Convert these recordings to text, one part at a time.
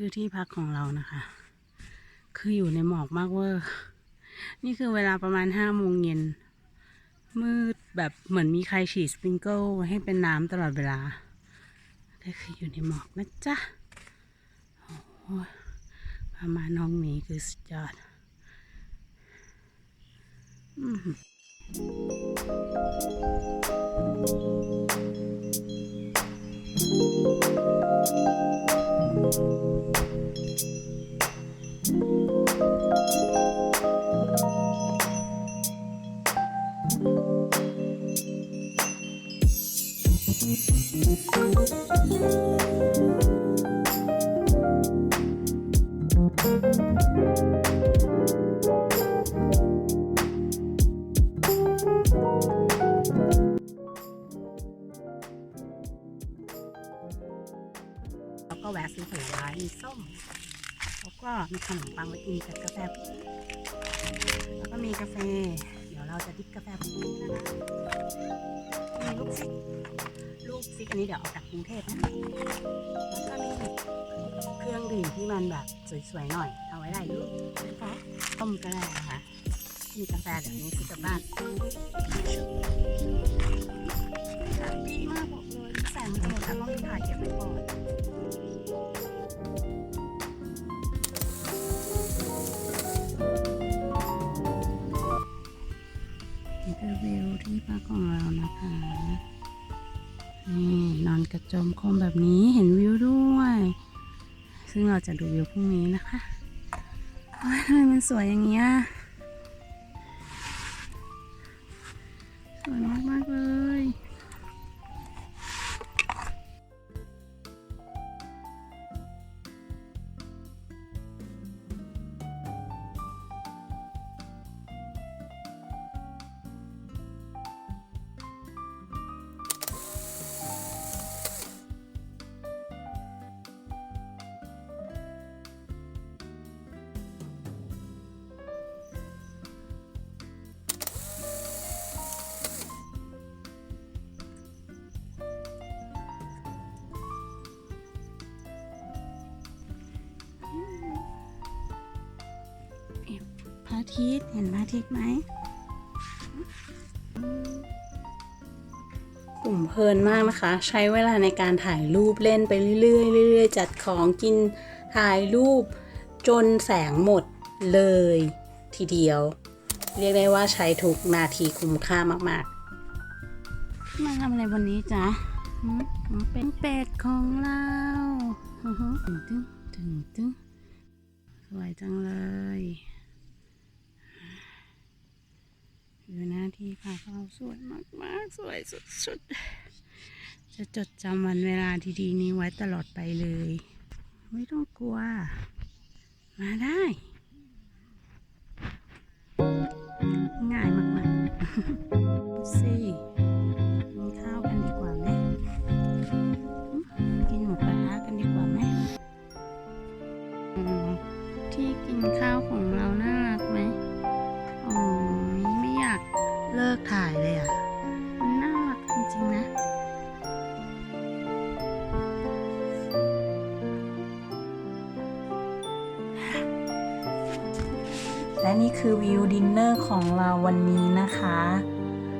คือที่พักของเรานะคะ คืออยู่ในหมอกมากเวอร์นี่คือเวลาประมาณห้าโมงเย็น มืดแบบเหมือนมีใครฉีดสปริงเกิลให้เป็นน้ำตลอดเวลาก็คืออยู่ในหมอกนะจ๊ะประมาณห้องนี้คือสุดยอดอืมแล้ว มแล้วก็มีขนมปังไว้กินกับกาแฟ แล้วก็มีกาแฟ เดี๋ยวเราจะดิบกาแฟพรุ่งนี้นะคะมีลูกซิกลูกซิกอันนี้เดี๋ยวเอาจากกรุงเทพนะแล้วก็มีเครื่องดื่มที่มันแบบสวยๆหน่อย เอาไว้ได้รูปนะคะต้มก็ได้นะคะมีกาแฟเดี๋ยวนี้ซื้อกลับบ้านดีมากบอกเลยแสงมันจะหมดแล้วต้องถ่ายเก็บไว้ก่อน วิวที่พักของเรานะคะนี่นอนกระโจมโคมแบบนี้เห็นวิวด้วย ซึ่งเราจะดูวิวพรุ่งนี้นะคะทำไมมันสวยอย่างเงี้ย ระอาทิตย์เห็นพระอาทิตย์ไหมกลุ่มเพลินมากนะคะ ใช้เวลาในการถ่ายรูปเล่นไปเรื่อยๆเรื่อยๆจัดของกินถ่ายรูปจนแสงหมดเลย ทีเดียว เรียกได้ว่าใช้ทุกนาทีคุ้มค่ามากๆ มาทำอะไรวันนี้จ๊ะหืมหืมเป็นเป็ดของเราอื้อหือตึงตึงตึงตึงสวยจังเลย อยู่หน้าที่พักเขาสวยมากๆ สวยสุดๆ จะจดจำวันเวลาดีๆนี้ไว้ตลอดไปเลย ไม่ต้องกลัว มาได้ ง่ายมากๆ วันนี้นะคะ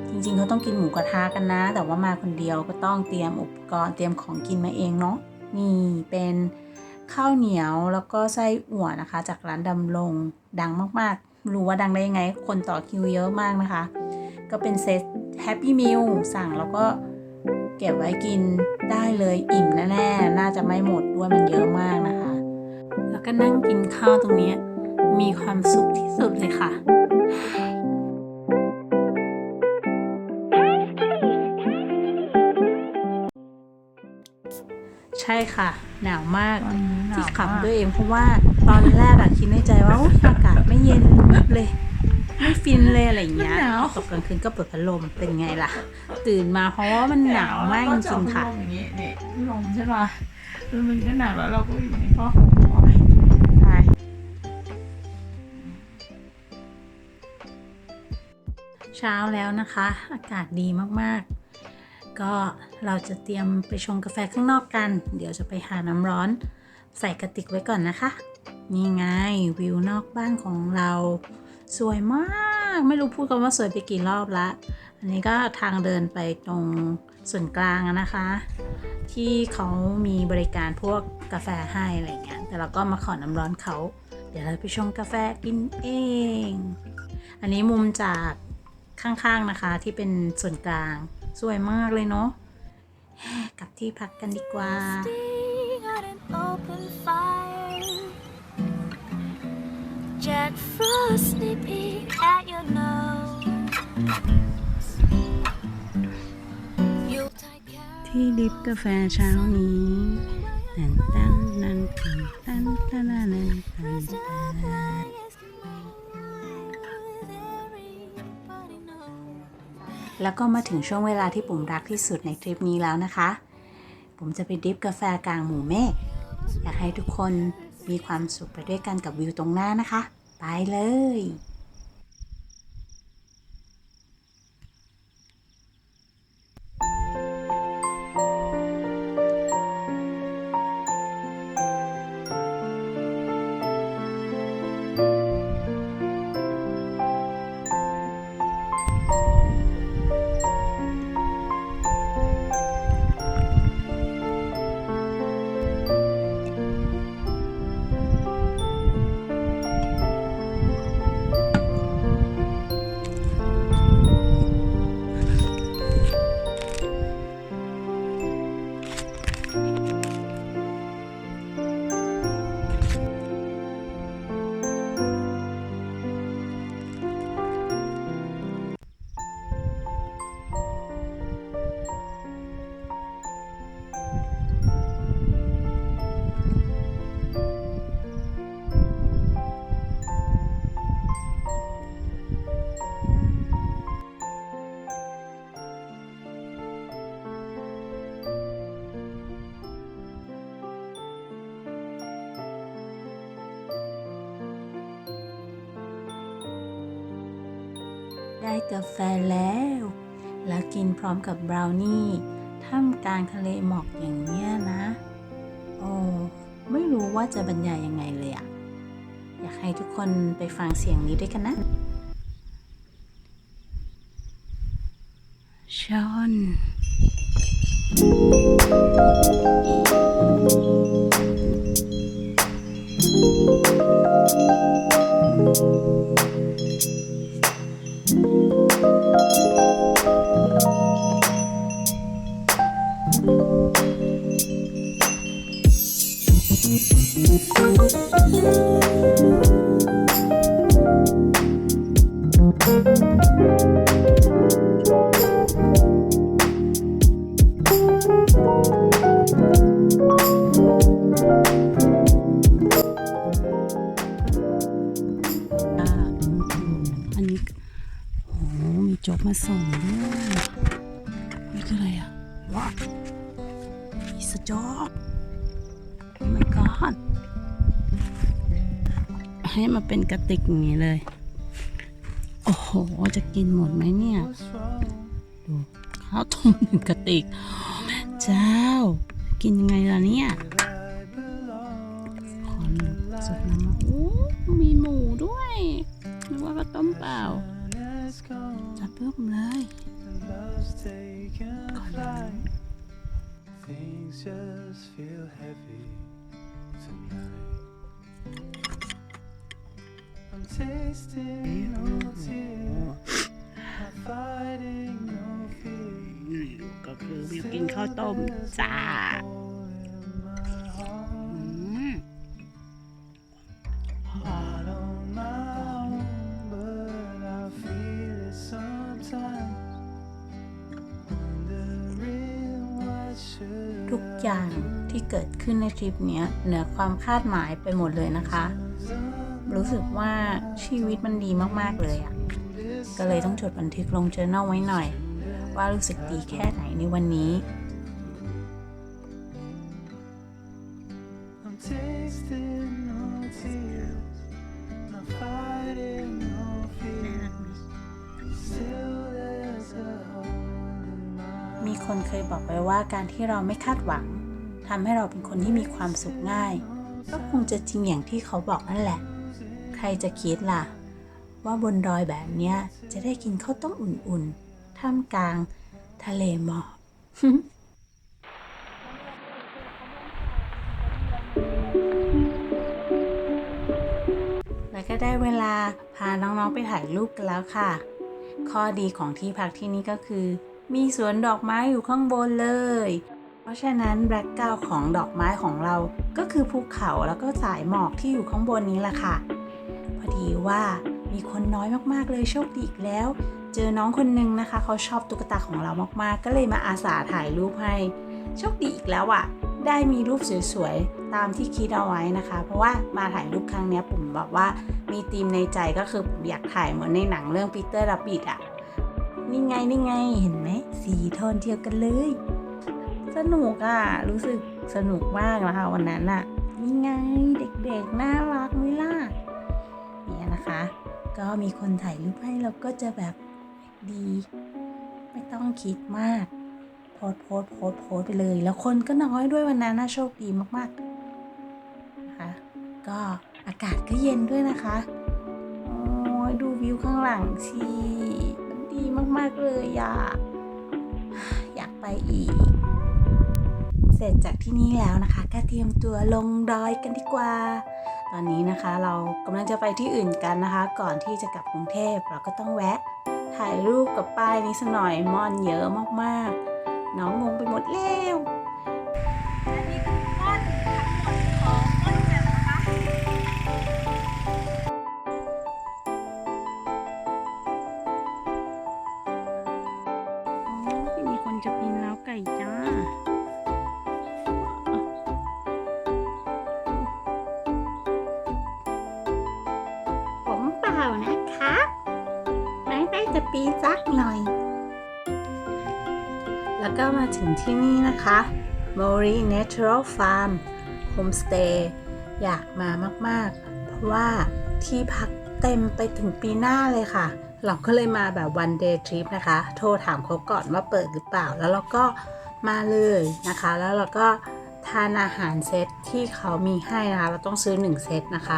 จริงๆเขาต้องกินหมูกระทะกันนะ แต่ว่ามาคนเดียวก็ต้องเตรียมอุปกรณ์เตรียมของกินมาเองเนาะนี่เป็นข้าวเหนียวแล้วก็ไส้อั่วนะคะ จากร้านดำรงดังมากๆ รู้ว่าดังได้ยังไง คนต่อคิวเยอะมากนะคะ ก็เป็นเซตแฮปปี้มิลสั่งแล้วก็เก็บไว้กินได้เลยอิ่มแน่ๆน่าจะไม่หมดด้วยมันเยอะมากนะคะ แล้วก็นั่งกินข้าวตรงนี้มีความสุขที่สุดเลยค่ะ ใช่ค่ะ หนาวมากวันนี้หนาวที่ขับมากด้วยเองเพราะว่าตอนแรกอะคิดในใจว่าอุ๊ยอากาศไม่เย็นเลยไม่ฟินเลยอะไรอย่างเงี้ยมันหนาวตกกลางคืนก็เปิดพัดลมเป็นไงล่ะ ตื่นมาเพราะว่ามันหนาวมากจริงๆค่ะเราก็จเอาพัดลมอย่างนี้นี่พัดลมใช่ป่ะแล้วมันก็หนาวแล้วเราก็อยู่ในผ้าห่มโอ๊ยตายเช้าแล้วนะคะ อากาศดีมากๆ ก็เราจะเตรียมไปชงกาแฟข้างนอกกัน เดี๋ยวจะไปหาน้ำร้อนใส่กระติกไว้ก่อนนะคะ นี่ไงวิวนอกบ้านของเราสวยมากไม่รู้พูดคำว่าสวยไปกี่รอบละอันนี้ก็ทางเดินไปตรงส่วนกลางนะคะ ที่เขามีบริการพวกกาแฟให้อะไรเงี้ยแต่เราก็มาขอน้ำร้อนเขา เดี๋ยวเราไปชงกาแฟกินเอง อันนี้มุมจากข้างๆนะคะที่เป็นส่วนกลาง สวยมากเลยเนาะกลับที่พักกันดีกว่า Jack Frost nipping at your nose. ที่ดิฟกาแฟเช้านี้ตันตันนันตันตันตันนันตันตัน แล้วก็มาถึงช่วงเวลาที่ผมรักที่สุดในทริปนี้แล้วนะคะ ผมจะไปดิฟกาแฟกลางหมู่เมฆอยากให้ทุกคนมีความสุขไปด้วยกันกับวิวตรงหน้านะคะ ไปเลย กาแฟแล้ว แล้วกินพร้อมกับบราวนี่ท่ามกลางทะเลหมอกอย่างเนี้ยนะ โอ้ไม่รู้ว่าจะบรรยายยังไงเลยอะอยากให้ทุกคนไปฟังเสียงนี้ด้วยกันนะชอนอ่า อันนี้โอ้โหมีโจ๊กมาส่งด้วยนี่คืออะไรอะว้าวมีสโจ๊กโให้มาเป็นกระติกอย่างนี้เลย โอ้โห จะกินหมดไหมเนี่ย ดูข้าวต้มหนึ่งกระติกเจ้า กินยังไงล่ะเนี่ยขอนสุดน้ำมาโอ้มีหมูด้วยนึกว่าก็ต้มเปล่า จัดเพิ่มเลย Things just feel heavy tonight. I'm tasting no tears, not fighting no fear. ก็คือวิวกินข้าวต้มจ้าอืม Not on my own, but I feel it sometimes. Wondering what should ทุกอย่างที่เกิดขึ้นในทริปเนี้ยเหนือความคาดหมายไปหมดเลยนะคะ รู้สึกว่าชีวิตมันดีมากๆเลยอะ่ะ ก็เลยต้องจดบันทึกลง journal ไว้หน่อย ว่ารู้สึกดีแค่ไหนในวันนี้ I'm tasting no tears, not fighting no fears. Still there's a hole in my มีคนเคยบอกไว้ว่าการที่เราไม่คาดหวังทำให้เราเป็นคนที่มีความสุขง่าย ก็คงจะจริงอย่างที่เขาบอกนั่นแหละ ใครจะคิดล่ะ ว่าบนดอยแบบเนี้ย จะได้กินข้าวต้มอุ่นๆ ท่ามกลางทะเลหมอกแล้วก็ได้เวลาพาน้องๆไปถ่ายรูปกันแล้วค่ะ ข้อดีของที่พักที่นี่ก็คือ มีสวนดอกไม้อยู่ข้างบนเลย เพราะฉะนั้นแบล็กเกราของดอกไม้ของเราก็คือภูเขาแล้วก็สายหมอกที่อยู่ข้างบนนี้แหละค่ะีว่า มีคนน้อยมากๆเลยโชคดีอีกแล้ว เจอน้องคนนึงนะคะ เขาชอบตุ๊กตาของเรามากๆ ก็เลยมาอาสาถ่ายรูปให้ โชคดีอีกแล้วอะ่ะ ได้มีรูปสวยๆ ตามที่คิดเอาไว้นะคะ เพราะว่ามาถ่ายรูปครั้งนี้ผมบอกว่ามีธีมในใจก็คือผมอยากถ่ายเหมือนในหนังเรื่องปีเตอร์ดับบิดอะนี่ไงนี่ไงเห็นไหมสีโทนเดียวกันเลย สนุกอะ่ะ รู้สึกสนุกมากนะคะวันนั้นอะ่ะนี่ไงเด็กๆน่ารักไหมล่ะ นะคะ ก็มีคนถ่ายรูปให้เราก็จะแบบดี ไม่ต้องคิดมากโพสโพสโพสโพสไปเลย แล้วคนก็น้อยด้วยวันนั้นนะโชคดีมากๆนะคะก็อากาศก็เย็นด้วยนะคะโอ้ยดูวิวข้างหลังสิดีมากๆเลยอยากอยากไปอีก เสร็จจากที่นี่แล้วนะคะ ก็เตรียมตัวลงดอยกันดีกว่า ตอนนี้นะคะเรากำลังจะไปที่อื่นกันนะคะ ก่อนที่จะกลับกรุงเทพเราก็ต้องแวะ ถ่ายรูปกับป้ายนี้สักหน่อยมอนเยอะมากๆ น้องงงไปหมดแล้ว สักหน่อย แล้วก็มาถึงที่นี่นะคะ Mori Natural Farm Homestay อยากมามาก ๆ เพราะว่าที่พักเต็มไปถึงปีหน้าเลยค่ะ เราก็เลยมาแบบ one day trip นะคะ โทรถามเขาก่อนว่าเปิดหรือเปล่า แล้วเราก็มาเลยนะคะ แล้วเราก็ทานอาหารเซตที่เขามีให้นะคะ เราต้องซื้อ 1 เซตนะคะ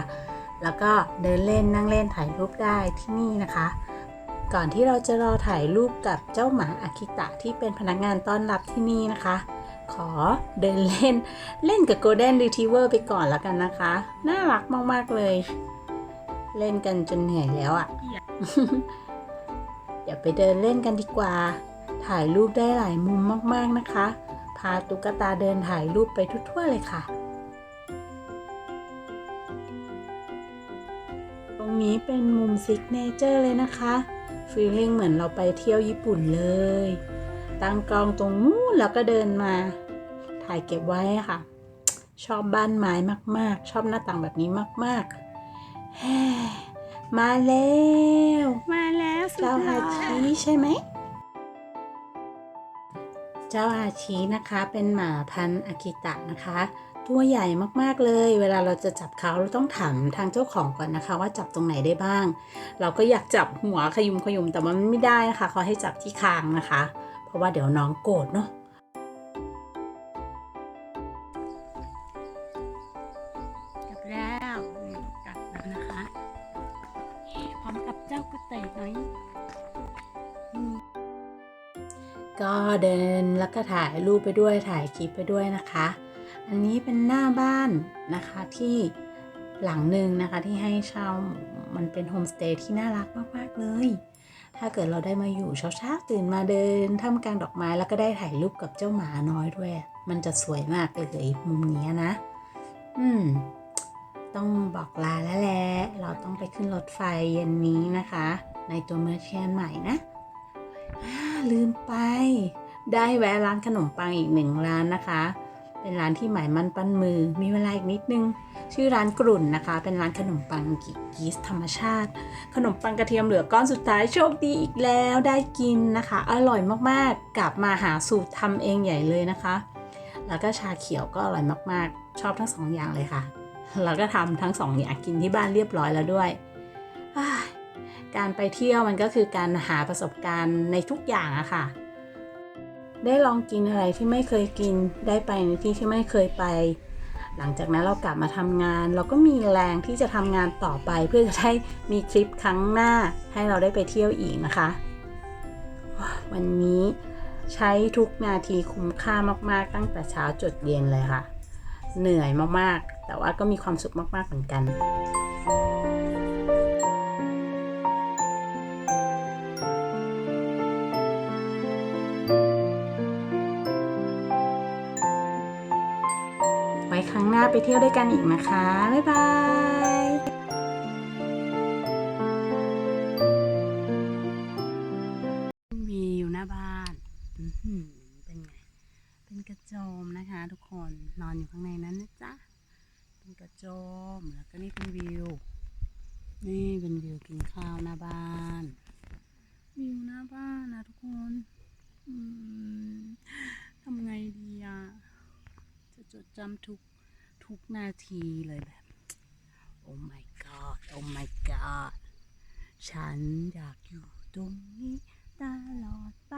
แล้วก็เดินเล่นนั่งเล่นถ่ายรูปได้ที่นี่นะคะ ก่อนที่เราจะรอถ่ายรูปกับเจ้าหมาอากิตะที่เป็นพนักงานต้อนรับที่นี่นะคะ ขอเดินเล่นเล่นกับ Golden Retriever ไปก่อนแล้วกันนะคะ น่ารักมาก ๆ เลย เล่นกันจนเหนื่อยแล้วอะ่ะ เดี๋ยวไปเดินเล่นกันดีกว่า ถ่ายรูปได้หลายมุมมาก ๆ นะคะ พาตุ๊กตาเดินถ่ายรูปไปทั่วๆเลยค่ะตรงนี้เป็นมุมซิกเนเจอร์เลยนะคะ ฟีลลิ่งเหมือนเราไปเที่ยวญี่ปุ่นเลย ตั้งกล้องตรงนู้นแล้วก็เดินมา ถ่ายเก็บไว้ค่ะ ชอบบ้านไม้มาก ๆ ชอบหน้าต่างแบบนี้มากๆแฮ่มาแล้ว มาแล้วสุดเจ้าหล่ฮาอชิใช่ไหม เจ้าฮาชินะคะเป็นหมาพันธุ์อากิตะนะคะ ตัวใหญ่มากๆเลย เวลาเราจะจับเขาเราต้องถามทางเจ้าของก่อนนะคะ ว่าจับตรงไหนได้บ้าง เราก็อยากจับหัวขยุมขยุมแต่ว่ามันไม่ได้นะคะเขาให้จับที่คางนะคะ เพราะว่าเดี๋ยวน้องโกรธเนาะกลับแล้วนี่กลับแล้วนะคะพร้อมกับเจ้ากระต่ายน้อยก็เดินแล้วก็ถ่ายรูปไปด้วยถ่ายคลิปไปด้วยนะคะ อันนี้เป็นหน้าบ้านนะคะที่หลังหนึ่งนะคะที่ให้เช่ามันเป็นโฮมสเตย์ที่น่ารักมาก ๆ เลย ถ้าเกิดเราได้มาอยู่เช้าๆตื่นมาเดินท่ามกลางดอกไม้แล้วก็ได้ถ่ายรูปกับเจ้าหมาน้อยด้วย มันจะสวยมากเลยมุมนี้นะ อืม ต้องบอกลาแล้วแหละเราต้องไปขึ้นรถไฟเย็นนี้นะคะ ในตัวเมืองเชียงใหม่นะลืมไป ได้แวะร้านขนมปังอีกหนึ่งร้านนะคะ เป็นร้านที่หมายมั่นปั้นมือ มีเวลาอีกนิดนึง ชื่อร้านกรุ่นนะคะ เป็นร้านขนมปังกิกีสธรรมชาติ ขนมปังกระเทียมเหลือก้อนสุดท้ายโชคดีอีกแล้วได้กินนะคะ อร่อยมากๆ กลับมาหาสูตรทำเองใหญ่เลยนะคะ แล้วก็ชาเขียวก็อร่อยมากๆ ชอบทั้งสองอย่างเลยค่ะ แล้วก็ทำทั้งสองอย่างกินที่บ้านเรียบร้อยแล้วด้วยอ้ายการไปเที่ยวมันก็คือการหาประสบการณ์ในทุกอย่างอะค่ะ ได้ลองกินอะไรที่ไม่เคยกิน ได้ไปในที่ที่ไม่เคยไป หลังจากนั้นเรากลับมาทำงาน เราก็มีแรงที่จะทำงานต่อไป เพื่อจะได้มีทริปครั้งหน้า ให้เราได้ไปเที่ยวอีกนะคะ วันนี้ใช้ทุกนาทีคุ้มค่ามาก ๆ ตั้งแต่เช้าจดเย็นเลยค่ะ เหนื่อยมาก ๆ แต่ว่าก็มีความสุขมาก ๆ เหมือนกัน เที่ยวด้วยกันอีกนะคะ บ๊ายบายวิวหน้าบ้านเป็นไง เป็นกระโจมนะคะทุกคนนอนอยู่ข้างในนั้นนะจ๊ะ เป็นกระโจมแล้วก็นี่เป็นวิว นี่เป็นวิวกินข้าวหน้าบ้านวิวหน้าบ้านนะทุกคนทำไงดีอะจะจดจำทุก ทุกนาทีเลยแบบ โอ้ my god โอ้ my god ฉันอยากอยู่ตรงนี้ตลอดไป